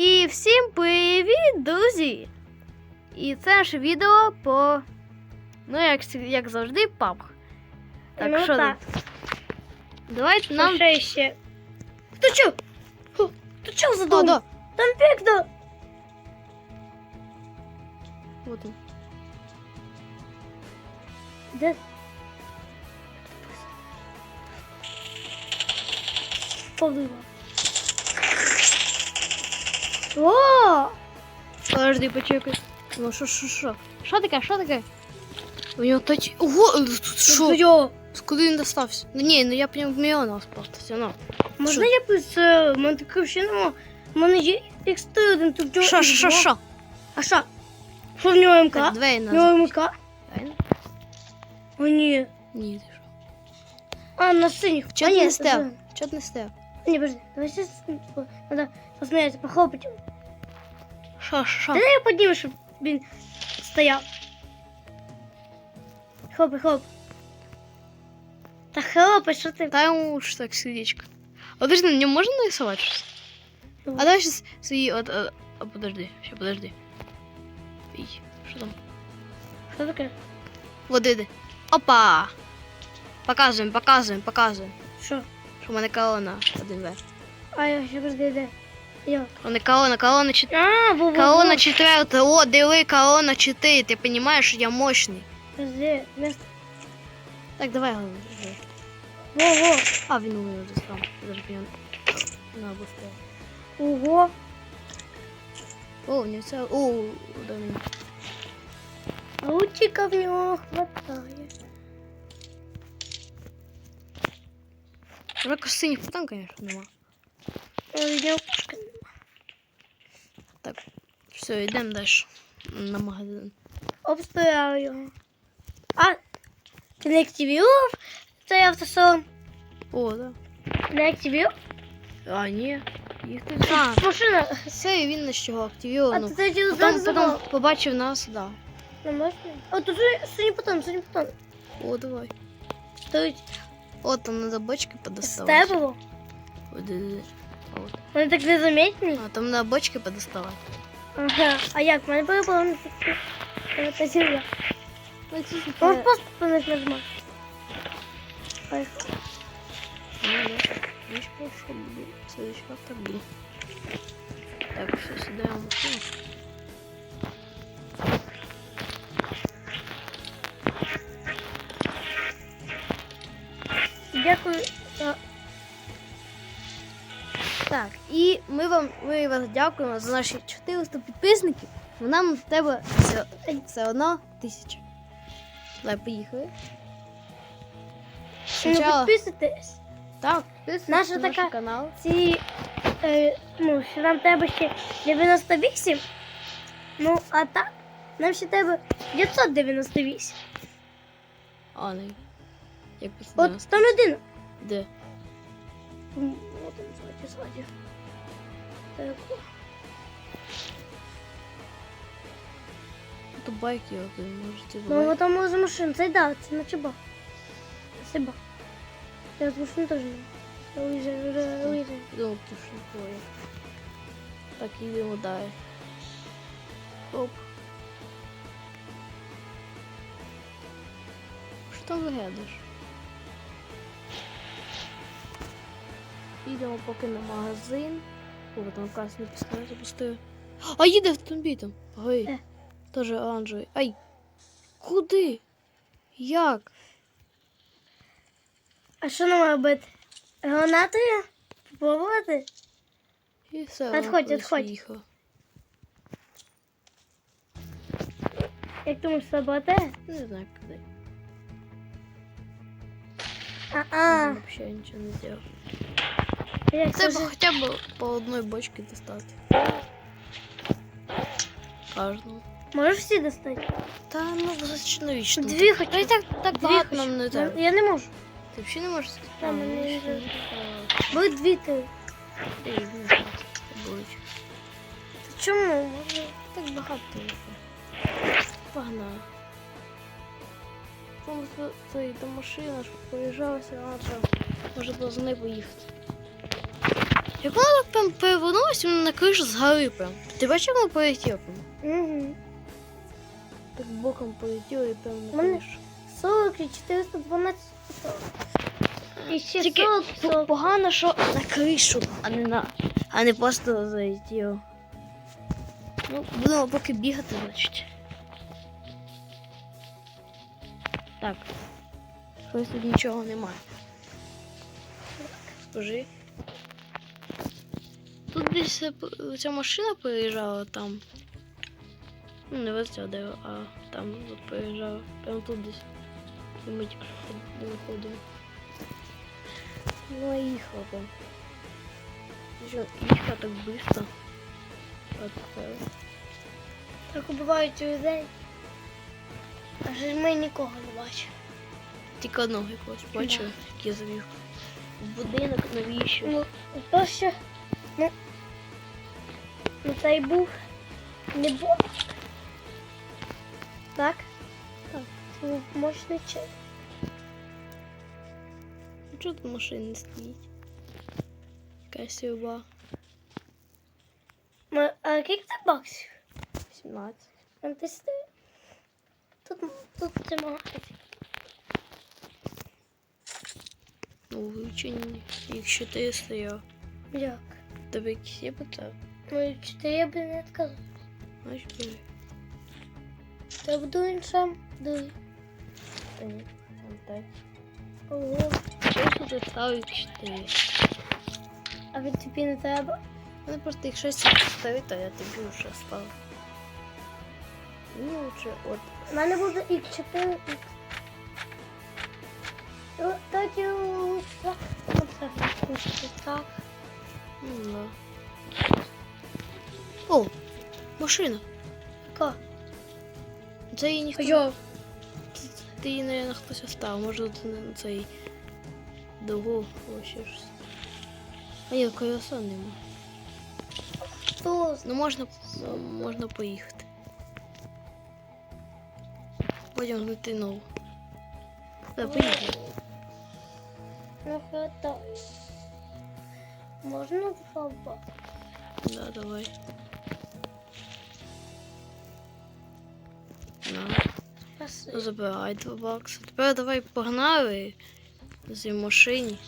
І всім привіт, друзі! І це наше відео по. Ну, як, як завжди, папх. Так, Ну, що так. Давайте Нам нам. ще ще. Хто чо? Хо, Ти чо задумав? Там Віктор! Вот он. Де? Повлива. О! Подожди, почекай. Ну, що, що, що? Що таке, що таке? У нього точ... Ого, е, тут що? Що? Куди він достався? Ну, ні, ну я по ньому в мільйона спав, все одно. Можна я писаю? У мене таке ще нема. У мене є X1, тут чого? Що, що, що, що? А що? Що в нього МК? Так, двері В назад. нього МК? Правильно? О, ні. Ні, ти що? А, на синіх. Чого а, ти ні, не став? зелених. Чого ти не став? Не, подожди, давай сейчас надо посмотреть, похлопать. Що, що? Давай я подниму, чтобы він стояв. Хлопай, хлоп. Та хлопай, що ти? Та йому лучше так сердечко. А подожди, на ньому можна нарисувати щось? А давай сейчас свої, от, а, а, подожди, ще подожди. Ій, що там? Що таке? Вот іди. Опа! Показуємо, показуємо, показуємо. Що? Що в мене колона один в А, я ще подожди, де? Я. У мене колона, колона чет... А, во, во, Колона во. четверта. О, диви, колона 4. Ти розумієш, що я мощний. Подожди, место. Так, давай. го- Во, во. А, він умер вже сам. Подожди, він на обустрел. Ого. О, у нього це... О, да, мені. Лучика в нього хватає. Жалко синіх питань, конечно, нема. Ой, в нього пушка. Так, все, йдемо далі. На магазин. Обстріляв його. А, ти не активував цей? О, да. Не активував? А, ні. Їх тут. А, Машина. все, він на чого А активовано. ти це через Потім, забрав? побачив нас, да. Ну, можна? А тут синий потом, синий потом. О, давай. Стоїть О, там надо бочки подоставати. От, де. Вони так незаметні. А там надо бочки подоставати. Ага. А як? У мене було було Це сім'я. Ну, ці Он типа, просто по них нажимає. Ой, ну, да. Ну, що, що буду. Следующий раз так буду. Так, все, сідаємо в Так, і ми вам ми вас дякуємо за наші 400 підписників. Нам в тебе все, все одно тисяча. Давай, поїхали. Спочатку, підписуйтесь. так, підписуйтесь Наша на наш така- канал. Ці, е, ну, що нам треба ще 98. Ну, а так, нам ще треба 998. А, не. Як От... там людина. Де? Вот он сзади, сзади. Так. Тут байки, ви можете Ну, вот там возле машин. Це да, це на чеба. Спасибо. Я з машин теж не. Уїжджай, уїжджай, уїжджай. Думав, ти не понял. Так, їдемо далі. Оп. Що там виглядаєш? Їдемо поки на магазин. О, там красний пістолет запустив. А їде автомобіль там. Гей. Тоже оранжевий. Ай! Куди? Як? А що нам робити? Гранатою? Попробувати? І все. Отходь, кудись отходь. поїхала. Як думаєш, сработає? Не знаю, куди. А-а. Вообще нічого не зробив. Як Це це б ж- хоча б по одной бочці достати. Кожному. Можеш всі достати? Та ну значно вічно. Дві й б. так, так Дві багато нам не Я- Я не можу. Ти взагалі не можеш? Та, А, ну, вже- ще. Ви дві ти. Ти не знаю. Та Чому? Може, Так багато телефон. Погнали. Там це та машина ж поїжджалася, вона треба. Може до неї поїхати. Як воно так прям перевернулося воно на кришу з гори прям. Ти бачив, воно полетіло прям? Угу. Так боком полетіло і прям на Мене- кришу. 40 і 412. І ще Тільки 40, 40. погано, що на кришу, а не на. а не просто залетіло. Ну, будемо поки бігати, значить. Так. Щось тут нічого немає. Скажи. Десь ця машина переїжджала там. Ну, не ця а там от переїжджала. Прямо тут десь. І ми тільки виходимо. Ну, а їхала. Що, їхала так быстро. От, е, Так убивають людей. Аж ми нікого не бачимо. Тільки одного якогось бачив, який завів. Будинок навіщо? Ну, то що. Ну, ну цей був не був. Так? Так. Це був мощний чек. Ну, Чого тут машина не стоїть? Якась. Ми, а скільки це баксів? 17. Там ти стоїть? Тут, тут це магазин. Ну, вивчені. Їх 4 стояв. Як? Тебе якісь є питав? Ну, і чотири я би не відказав. Значить, бери. Та буду іншим. Дуй. Та ні, там 5. Ого. Просто ти ставив 4. А він тобі не треба? Ну, просто їх 6 ставить, то я тобі вже став. Ну, лучше от. У мене буде і 4 і... Ну, Тоді так. Ну, це так. Ну. О, машина. Яка? Це її ніхто. Йо. Ти її, наверное, хтось оставив. Може, цей довго ще щось. А ні, колеса нема. Хто? Ну можна, можна поїхати. Потім знайти нову. Да, поїхали. Ну, хата. Можна баки? Да, давай. На. Ну, забирай два бакси. Тепер давай погнали на машині.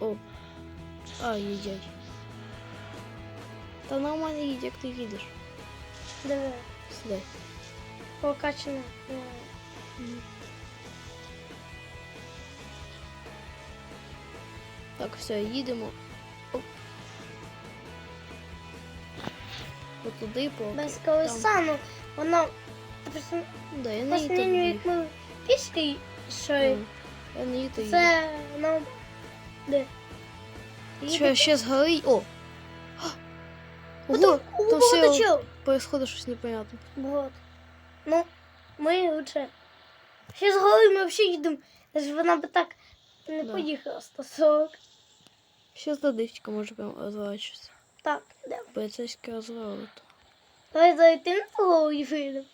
О. А, їдять. Та нормально їдь, як ти їдеш. Диви. Сідай. Прокачано. Так, все, їдемо. Оп. От туди по. Без колеса, ну, Просто Да, я не по як ми пішки йшли, Я не їду. це, ну, де? Що, ще згорить? О! Ого, то все происходит щось непонятне. Вот. Ну, ми лучше. Ще з гори ми взагалі їдемо. Ж вона би так не Да. поїхала 140. Ще задивчика може прям розворачуватися. Так, де? Поліцейський розворот. Давай зайти на голову вийдемо.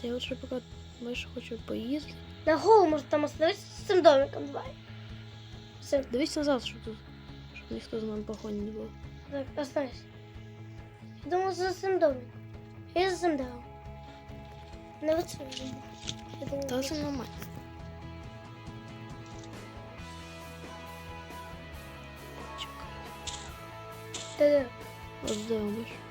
Та я лучше поки більше хочу поїздити. На голову може там остановитися з цим домиком. Давай. Все, Дивись назад, щоб тут. Щоб ніхто з нами погоні не було. так, остановись. Я думаю, за цим домиком. Я за цим домиком. Не в цьому. Я Та це нормально. Чекай. Де-де? Ось де робиш. Який?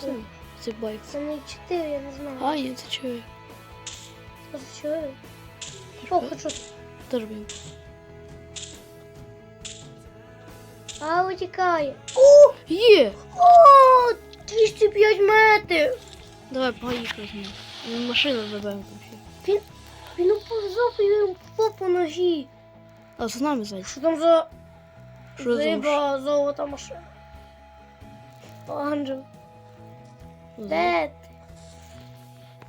Це, це байк. Це не 4, я не знаю. А, ні, це чоловік. Просто чую. О, хочу. Теж блін. А, утікає. О! Є! О! 205 метрів! Давай поїхали з ним. Машину заберемо ще. Він уповзав і йому попав по ножі. А з нами зайдь. Що там за Що за риба золота машина? Анджел, де ти?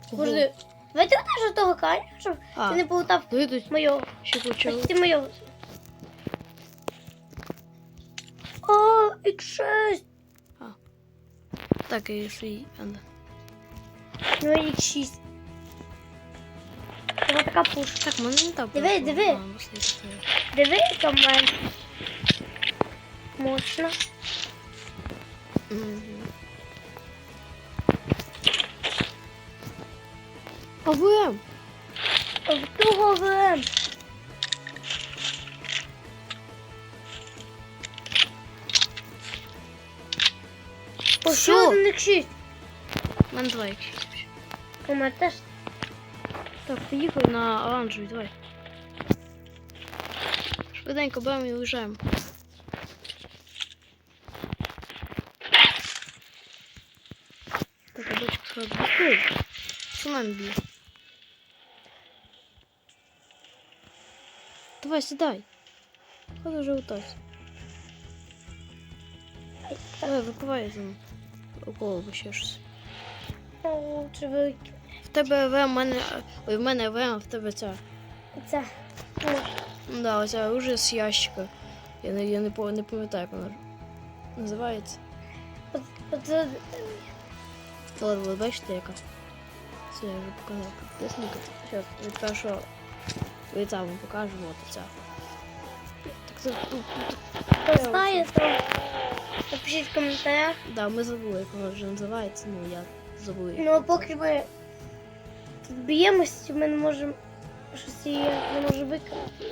Подожди, давайте теж того камня, щоб А, ти не полутав тут моєго. ще почав. Почти моєго. О, X6! Так, і свій. Анда. Ну, X6. Давай така пушка. Так, мене не так. Диви, диви. А. Диви, яка в мене. Мощно. АВМ! А в того ВМ. О, ще Що? один іксіс. У мене два якісь. У мене теж. Так, поїхали на оранжевий, давай. Швиденько беремо і уїжджаємо. Так, а бочка сразу. Ой, нам б'є? Давай, сідай. Ходи вже утась. Давай, випивай там. Укол або ще щось. В тебе ВМ, в мене. Ой, в мене ВМ, а в тебе ця. Це. Ну да, оця оружие з ящика. Я не, я не, не пам'ятаю, як вона називається. от- Оце Ладно, ви бачите, яка? Це я вже показав підписникам. Зараз від першого лиця вам покажу, от ця. Так це. ну, хто знає, напишіть в коментарях. Да, ми забули, як вона вже називається, ну я забув. Ну, а поки ми тут б'ємось, ми не можемо щось її не може виконати.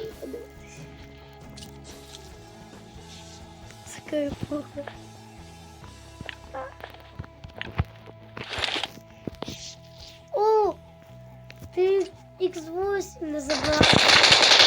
Це кайфуха. X8 не забрав.